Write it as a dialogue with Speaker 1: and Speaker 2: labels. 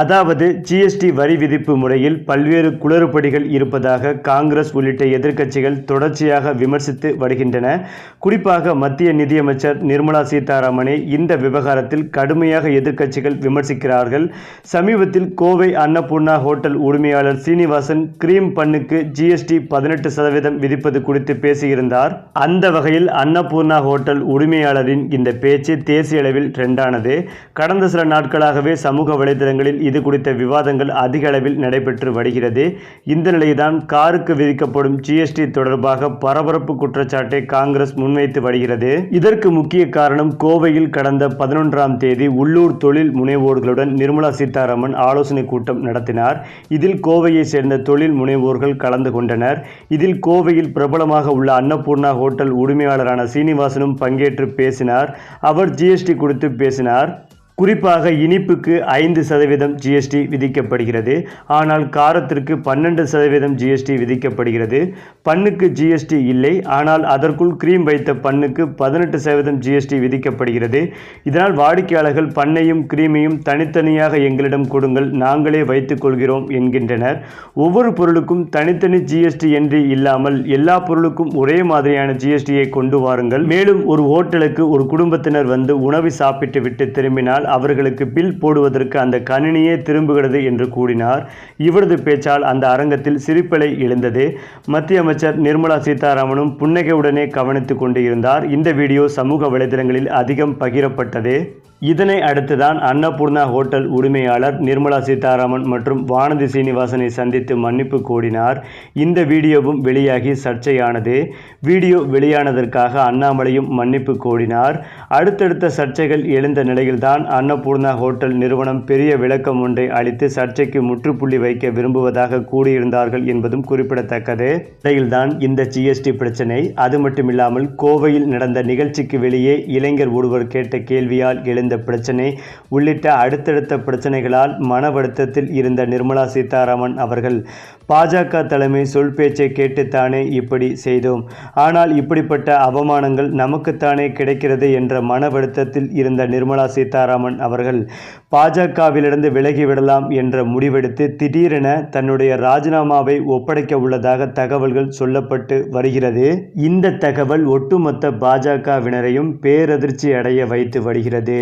Speaker 1: அதாவது ஜிஎஸ்டி வரி விதிப்பு முறையில் பல்வேறு குளறுபடிகள் இருப்பதாக காங்கிரஸ் உள்ளிட்ட எதிர்க்கட்சிகள் தொடர்ச்சியாக விமர்சித்து வருகின்றன. குறிப்பாக மத்திய நிதியமைச்சர் நிர்மலா சீதாராமனை இந்த விவகாரத்தில் கடுமையாக எதிர்க்கட்சிகள் விமர்சிக்கிறார்கள். சமீபத்தில் கோவை அன்னபூர்ணா ஹோட்டல் உரிமையாளர் சீனிவாசன் கிரீம் பண்ணுக்கு ஜிஎஸ்டி பதினெட்டு சதவீதம் விதிப்பது குறித்து பேசியிருந்தார். அந்த வகையில் அன்னபூர்ணா ஹோட்டல் உரிமையாளரின் இந்த பேச்சு தேசிய அளவில் ட்ரெண்டானது கடந்த சில நாட்களாகவே சமூக வலைதளங்களில் இது குறித்த விவாதங்கள் அதிக அளவில் நடைபெற்று வருகிறது. இந்த நிலையில்தான் காருக்கு விதிக்கப்படும் ஜிஎஸ்டி தொடர்பாக பரபரப்பு குற்றச்சாட்டை காங்கிரஸ் முன்வைத்து வருகிறது. இதற்கு முக்கிய காரணம் கோவையில் கடந்த பதினொன்றாம் தேதி உள்ளூர் தொழில் முனைவோர்களுடன் நிர்மலா சீதாராமன் ஆலோசனை கூட்டம் நடத்தினார். இதில் கோவையை சேர்ந்த தொழில் முனைவோர்கள் கலந்து கொண்டனர். இதில் கோவையில் பிரபலமாக உள்ள அன்னபூர்ணா ஹோட்டல் உரிமையாளரான சீனிவாசனும் பங்கேற்று பேசினார். அவர் ஜிஎஸ்டி குறித்து பேசினார். குறிப்பாக இனிப்புக்கு ஐந்து சதவீதம் ஜிஎஸ்டி விதிக்கப்படுகிறது. ஆனால் காரத்திற்கு பன்னெண்டு சதவீதம் ஜிஎஸ்டி விதிக்கப்படுகிறது. பண்ணுக்கு ஜிஎஸ்டி இல்லை. ஆனால் அதற்குள் கிரீம் வைத்த பண்ணுக்கு பதினெட்டு சதவீதம் ஜிஎஸ்டி விதிக்கப்படுகிறது. இதனால் வாடிக்கையாளர்கள் பண்ணையும் கிரீமையும் தனித்தனியாக எங்களிடம் கொடுங்கள். நாங்களே வைத்துக் கொள்கிறோம் என்கின்றனர். ஒவ்வொரு பொருளுக்கும் தனித்தனி ஜிஎஸ்டி என்று இல்லாமல் எல்லா பொருளுக்கும் ஒரே மாதிரியான ஜிஎஸ்டியை கொண்டு வாருங்கள். மேலும் ஒரு ஹோட்டலுக்கு ஒரு குடும்பத்தினர் வந்து உணவை சாப்பிட்டு விட்டு திரும்பினால் அவர்களுக்கு பில் போடுவதற்கு அந்த கணினியே திரும்புகிறது என்று கூறினார். இவரது பேச்சால் அந்த அரங்கத்தில் சிரிப்பலை எழுந்தது. மத்திய அமைச்சர் நிர்மலா சீதாராமனும் புன்னகையுடனே கவனித்துக் கொண்டு இருந்தார். இந்த வீடியோ சமூக வலைதளங்களில் அதிகம் பகிரப்பட்டது. இதனை அடுத்துதான் அன்னபூர்ணா ஹோட்டல் உரிமையாளர் நிர்மலா சீதாராமன் மற்றும் வானதி சீனிவாசனை சந்தித்து மன்னிப்பு கோரினார் இந்த வீடியோவும் வெளியாகி சர்ச்சையானது. வீடியோ வெளியானதற்காக அண்ணாமலையும் மன்னிப்பு கோரினார் அடுத்தடுத்த சர்ச்சைகள் எழுந்த நிலையில்தான் அன்னபூர்ணா ஹோட்டல் நிறுவனம் பெரிய விளக்கம் ஒன்றை அளித்து சர்ச்சைக்கு முற்றுப்புள்ளி வைக்க விரும்புவதாக கூறியிருந்தார்கள் என்பதும் குறிப்பிடத்தக்கது. இடையில்தான் இந்த ஜிஎஸ்டி பிரச்சனை. அது மட்டுமில்லாமல் கோவையில் நடந்த நிகழ்ச்சிக்கு வெளியே இளைஞர் ஒருவர் கேட்ட கேள்வியால் எழுந்த பிரச்சனை உள்ளிட்ட அடுத்தடுத்த பிரச்சனைகளால் மன வருத்தத்தில் இருந்த நிர்மலா சீதாராமன் அவர்கள் பாஜக தலைமை சொல் பேச்சை கேட்டுத்தானே இப்படி செய்தோம். ஆனால் இப்படிப்பட்ட அவமானங்கள் நமக்குத்தானே கிடைக்கிறது என்ற மன வருத்தத்தில் இருந்த நிர்மலா சீதாராமன் சீதாராமன் அவர்கள் பாஜகவிலிருந்து விலகிவிடலாம் என்ற முடிவெடுத்து திடீரென தன்னுடைய ராஜினாமாவை ஒப்படைக்க உள்ளதாக தகவல்கள் சொல்லப்பட்டு வருகிறது. இந்த தகவல் ஒட்டுமொத்த பாஜகவினரையும் பேரதிர்ச்சி அடைய வைத்து வருகிறது.